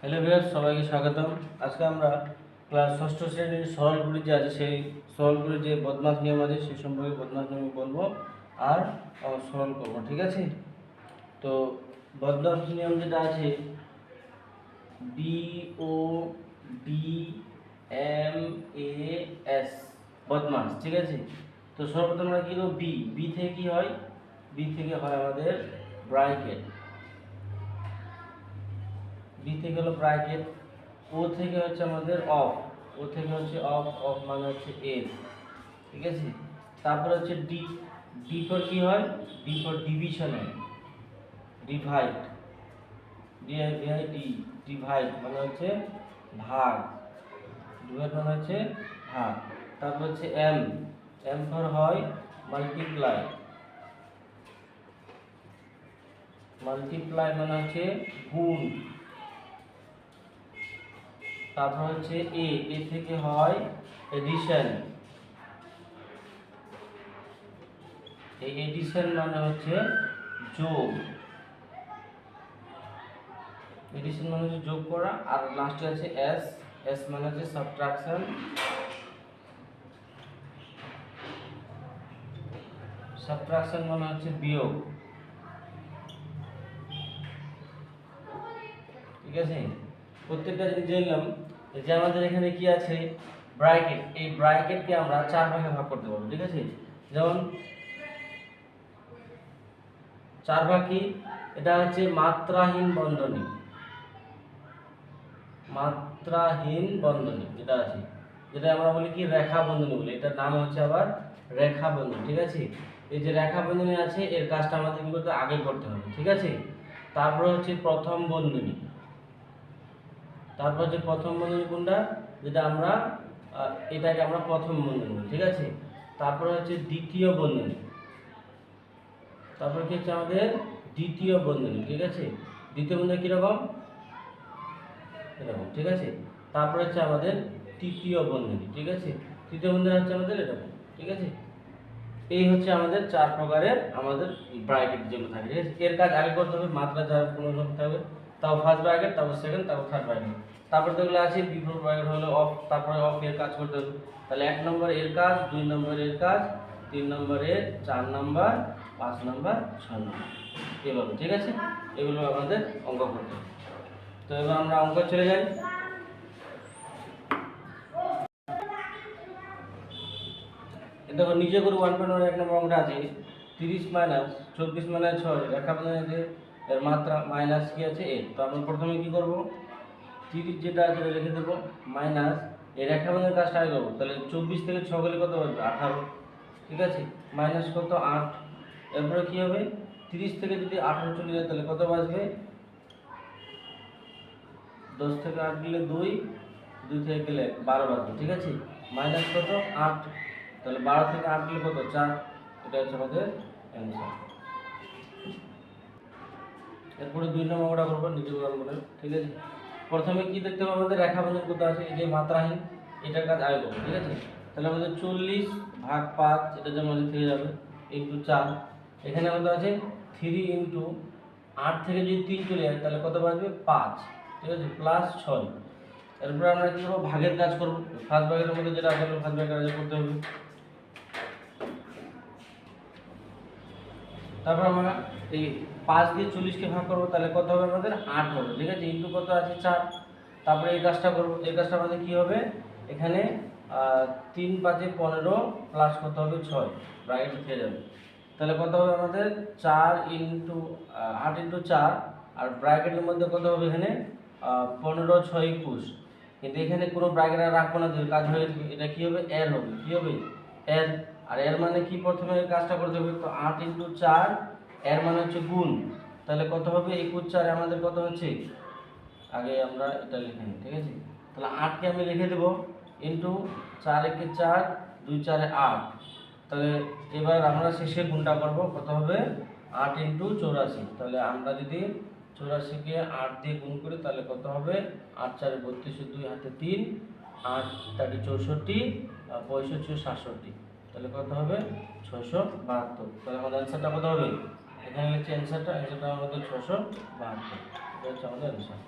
Hello viewer সবাইকে স্বাগতম। আজকে আমরা ক্লাস ষষ্ঠ শ্রেণির সরলগুলি যে আছে, সেই সরলগুলির যে বদমাস নিয়ম আছে, সেই সম্পর্কে বদমাস নিয়ম বলব আর সরল করব, ঠিক আছে? তো বদমাস নিয়ম যেটা আছে B O D M A S বদমাস, ঠিক আছে? তো সর্বপ্রথম আমরা কি করব? বি বি থেকে কি হয়? বি থেকে হয় আমাদের ব্রাইকেট বি থেকে হলো ব্র্যাকেট ও থেকে হচ্ছে আমাদের অফ ও থেকে হচ্ছে অফ অফ মানে হচ্ছে এর ঠিক আছে? তারপর হচ্ছে ডি ডি ফর কি হয়? ডি ফর ডিভিশন হয়। Divide D I V I D E divide হচ্ছে ভাগ ডিভাইড মানে হচ্ছে ভাগ। তারপর হচ্ছে এম এম ফর হয় মাল্টিপ্লাই মাল্টিপ্লাই মানে হচ্ছে গুণ। তারপর হচ্ছে এ এ থেকে হয় এডিশন এই এডিশন মানে হচ্ছে যোগ। এডিশন মানে হচ্ছে যোগ করা, আর লাস্টে আছে এস এস মানে হচ্ছে সাবট্রাকশন সাবট্রাকশন মানে হচ্ছে বিয়োগ। ঠিক আছে? প্রত্যেকটা জিনিস জানলাম যে আমাদের এখানে কি আছে? ব্রাইকেট এই ব্র্যাকেটকে আমরা চার ভাগে ভাগ করতে পারব, ঠিক আছে? যেমন চার ভাগ কি? এটা হচ্ছে মাত্রাহীন বন্ধনী। মাত্রাহীন বন্ধনী, যেটা আছে। যেটা আমরা বলি কি? রেখা বন্ধনী বলি। এটার নাম হচ্ছে আবার রেখা বন্ধনী, ঠিক আছে? এই যে রেখা বন্ধনী আছে, এর কাজটা আমাদের কি করতে? আগে করতে হবে, ঠিক আছে? তারপরে হচ্ছে প্রথম বন্ধনী। তারপর যে প্রথম বন্ধনী কোনটা? যেটা আমরা এটাকে আমরা প্রথম বন্ধনী ঠিক আছে? তারপর হচ্ছে দ্বিতীয় বন্ধনী। তারপর কি হচ্ছে আমাদের? দ্বিতীয় বন্ধনী, ঠিক আছে? দ্বিতীয় বন্ধনী কীরকম? এরকম, ঠিক আছে? তারপর হচ্ছে আমাদের তৃতীয় বন্ধনী, ঠিক আছে? তৃতীয় বন্ধনী হচ্ছে আমাদের এরকম, ঠিক আছে? এই হচ্ছে আমাদের চার প্রকারের আমাদের ব্রাকেট যেগুলো থাকে, ঠিক আছে? এর কাজ আগে করতে হবে, মাত্রা যার কোনো করতে তাও ফার্স্ট ব্র্যাকেট তারপর সেকেন্ড তারপর থার্ড ব্র্যাকেট তারপর যেগুলো আছে বিফোর ব্র্যাকেট হলো অফ তারপরে অফ এর কাজ করতে হবে। তাহলে এক নম্বর এর কাজ, দুই নম্বর এর কাজ, তিন নম্বর এর চার নম্বর পাঁচ নম্বর ছয় নম্বর এভাবে, ঠিক আছে? এগুলো আমাদের অঙ্ক করতে হবে। তো এবার আমরা অঙ্ক চলে যাই। দেখো, নিজে করে ওয়ান পয়েন্ট ওয়ান এক নম্বর অঙ্কটা আছে। তিরিশ মাইনাস চব্বিশ মাইনাস ছয় বন্ধনী আছে এর মাত্রা মাইনাস কি আছে? এ তো আমরা প্রথমে কি করব? তিরিশ যেটা আছে লিখে দেবো মাইনাস এই রেখা বন্ধনের কাজটা আগে করব। তাহলে চব্বিশ থেকে ছ গেলে কত হবে? আঠারো। ঠিক আছে? মাইনাস কত? আট। এরপরে কি হবে? তিরিশ থেকে যদি আঠারো চলে যায়, তাহলে কত বাঁচবে? দশ থেকে আট গেলে দুই দুই থেকে গেলে বারো বাজবে ঠিক আছে? মাইনাস কত? আট। তাহলে বারো থেকে আট গেলে কত? চার। এটা হচ্ছে আমাদের অ্যান্সার এরপরে দুই নম্বর ওটা করব নিচে উদাহরণ ঠিক আছে? প্রথমে কি দেখতে হবে আমাদের রেখা বন্ধন করতে আছে? এই যে মাত্রাহীন এটার কাজ আগে করব, ঠিক আছে? তাহলে আমাদের চল্লিশ ভাগ পাঁচ, এটা যেমন আমাদের থেকে যাবে ইন্টু চার। এখানে আমাদের আছে থ্রি ইন্টু আট থেকে যদি তিন চলে যায়, তাহলে কত বাজবে পাঁচ, ঠিক আছে? প্লাস ছয়। এরপরে আমরা কি করব? ভাগের কাজ করব। ফার্স্ট ভাগের মধ্যে যেটা আছে ফার্স্ট ভাগের কাজ করতে হবে। তারপর আমরা এই পাঁচ দিয়ে চল্লিশকে ভাগ করব, তাহলে কত হবে আমাদের? আট হবে। ঠিক আছে? ইন্টু কত আছে? চার। তারপরে এই কাজটা করব। এই কাজটা আমাদের কী হবে? এখানে তিন পাঁচে পনেরো প্লাস কত হবে? ছয়। ব্রাকেট খেয়ে যাবে। তাহলে কত হবে আমাদের? চার ইন্টু আট ইন্টু চার। আর ব্র্যাকেটের মধ্যে কত হবে এখানে? পনেরো, ছয়, একুশ। কিন্তু এখানে কোনো ব্র্যাকেট আর রাখব না কাজ হয়ে। এটা কী হবে? এর হবে। কী হবে? এর আর এর মানে কি প্রথমে কাজটা করতে হবে? তো আট ইন্টু চার, এর মানে হচ্ছে গুণ। তাহলে কত হবে? একুশ চার আমাদের কত হচ্ছে? আগে আমরা এটা লিখে নিই, ঠিক আছে? তাহলে আটকে আমি লিখে দেবো। ইন্টু চার একে চার, দুই চারে আট। তাহলে এবার আমরা শেষে গুণটা করব। কত হবে? আট ইন্টু চৌরাশি। তাহলে আমরা যদি চৌরাশিকে আট দিয়ে গুণ করি, তাহলে কত হবে? আট চারে বত্রিশ, দুই হাতে তিন, আট তাকে চৌষট্টি পঁয়ষট্টি, সাতষট্টি। তাহলে কত হবে? ছশো বাহাত্তর। তাহলে আমাদের অ্যান্সারটা কত হবে? এখানে লিখছি অ্যান্সারটা অ্যান্সারটা আমাদের ছশো বাহাত্তর। এটা হচ্ছে আমাদের অ্যান্সার